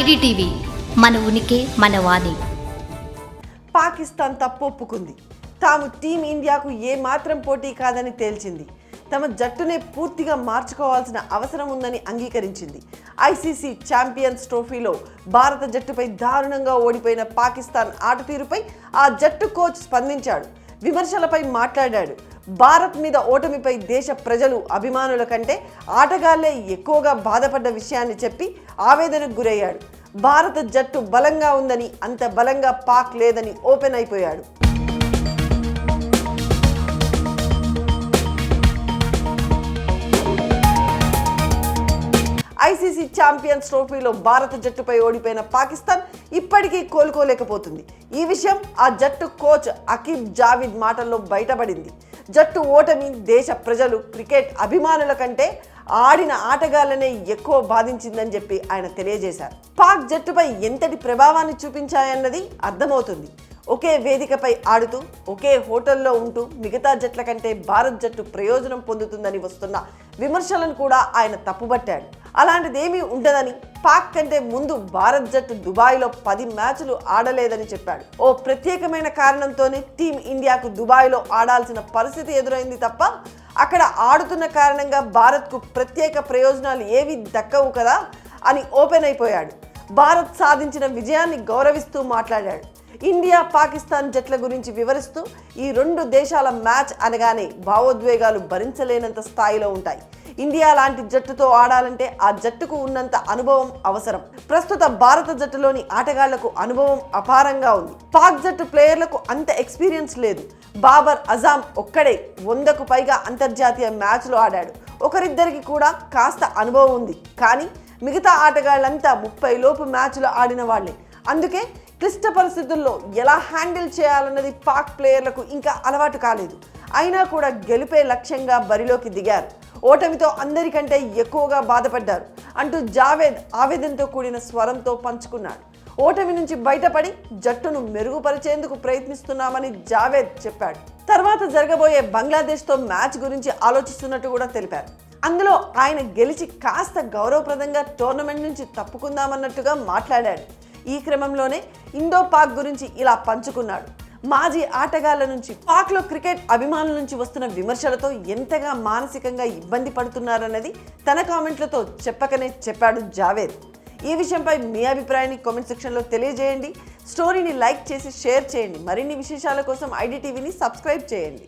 IDTV మన ఉనికి మన వాణి. పాకిస్తాన్ తప్పు ఒప్పుకుంది తాము టీం ఇండియాకు ఏ మాత్రం పోటీ కాదని తేల్చింది. తమ జట్టునే పూర్తిగా మార్చుకోవాల్సిన అవసరం ఉందని అంగీకరించింది. ఐసీసీ ఛాంపియన్స్ ట్రోఫీలో భారత జట్టుపై దారుణంగా ఓడిపోయిన పాకిస్తాన్ ఆట తీరుపై ఆ జట్టు కోచ్ స్పందించాడు. విమర్శలపై మాట్లాడాడు. భారత్ మీద ఓటమిపై దేశ ప్రజలు అభిమానుల కంటే ఆటగాళ్ళే ఎక్కువగా బాధపడ్డ విషయాన్ని చెప్పి ఆవేదనకు గురయ్యాడు. భారత జట్టు బలంగా ఉందని అంత బలంగా పాక్ లేదని ఓపెన్ అయిపోయాడు. ఛాంపియన్స్ ట్రోఫీలో భారత జట్టుపై ఓడిపోయిన పాకిస్తాన్ ఇప్పటికీ కోలుకోలేకపోతుంది. ఈ విషయం ఆ జట్టు కోచ్ అకీబ్ జావిద్ మాటల్లో బయటపడింది. జట్టు ఓటమి దేశ ప్రజలు క్రికెట్ అభిమానుల కంటే ఆడిన ఆటగాళ్ళనే ఎక్కువ బాధించిందని చెప్పి ఆయన తెలియజేశారు. పాక్ జట్టుపై ఎంతటి ప్రభావాన్ని చూపించాయన్నది అర్థమవుతుంది. ఒకే వేదికపై ఆడుతూ ఒకే హోటల్లో ఉంటూ మిగతా జట్ల కంటే భారత్ జట్టు ప్రయోజనం పొందుతుందని వస్తున్న విమర్శలను కూడా ఆయన తప్పుబట్టాడు. అలాంటిదేమీ ఉండదని పాక్ కంటే ముందు భారత్ జట్టు దుబాయ్లో పది మ్యాచ్లు ఆడలేదని చెప్పాడు. ఓ ప్రత్యేకమైన కారణంతోనే టీం ఇండియాకు దుబాయ్లో ఆడాల్సిన పరిస్థితి ఎదురైంది తప్ప అక్కడ ఆడుతున్న కారణంగా భారత్కు ప్రత్యేక ప్రయోజనాలు ఏవి దక్కవు కదా అని ఓపెన్ అయిపోయాడు. భారత్ సాధించిన విజయాన్ని గౌరవిస్తూ మాట్లాడాడు. ఇండియా పాకిస్తాన్ జట్ల గురించి వివరిస్తూ ఈ రెండు దేశాల మ్యాచ్ అనగానే భావోద్వేగాలు భరించలేనంత స్థాయిలో ఉంటాయి. ఇండియా లాంటి జట్టుతో ఆడాలంటే ఆ జట్టుకు ఉన్నంత అనుభవం అవసరం. ప్రస్తుత భారత జట్టులోని ఆటగాళ్ళకు అనుభవం అపారంగా ఉంది. పాక్ జట్టు ప్లేయర్లకు అంత ఎక్స్పీరియన్స్ లేదు. బాబర్ అజాం ఒక్కడే వందకు పైగా అంతర్జాతీయ మ్యాచ్లు ఆడాడు. ఒకరిద్దరికి కూడా కాస్త అనుభవం ఉంది. కానీ మిగతా ఆటగాళ్ళంతా ముప్పై లోపు మ్యాచ్లు ఆడిన వాళ్ళే. అందుకే క్లిష్ట పరిస్థితుల్లో ఎలా హ్యాండిల్ చేయాలన్నది పాక్ ప్లేయర్లకు ఇంకా అలవాటు కాలేదు. అయినా కూడా గెలిపే లక్ష్యంగా బరిలోకి దిగారు. ఓటమితో అందరికంటే ఎక్కువగా బాధపడ్డారు. అంటూ జావేద్ ఆవేదనతో కూడిన స్వరంతో పంచుకున్నాడు. ఓటమి నుంచి బయటపడి జట్టును మెరుగుపరిచేందుకు ప్రయత్నిస్తున్నామని జావేద్ చెప్పాడు. తర్వాత జరగబోయే బంగ్లాదేశ్తో మ్యాచ్ గురించి ఆలోచిస్తున్నట్టు కూడా తెలిపారు. అందులో ఆయన గెలిచి కాస్త గౌరవప్రదంగా టోర్నమెంట్ నుంచి తప్పుకుందామన్నట్టుగా మాట్లాడాడు. ఈ క్రమంలోనే ఇండో పాక్ గురించి ఇలా పంచుకున్నాడు. మాజీ ఆటగాళ్ళ నుంచి పాక్లో క్రికెట్ అభిమానుల నుంచి వస్తున్న విమర్శలతో ఎంతగా మానసికంగా ఇబ్బంది పడుతున్నారన్నది తన కామెంట్లతో చెప్పకనే చెప్పాడు జావేద్. ఈ విషయంపై మీ అభిప్రాయాన్ని కామెంట్ సెక్షన్లో తెలియజేయండి. స్టోరీని లైక్ చేసి షేర్ చేయండి. మరిన్ని విశేషాల కోసం ఐడిటీవీని సబ్స్క్రైబ్ చేయండి.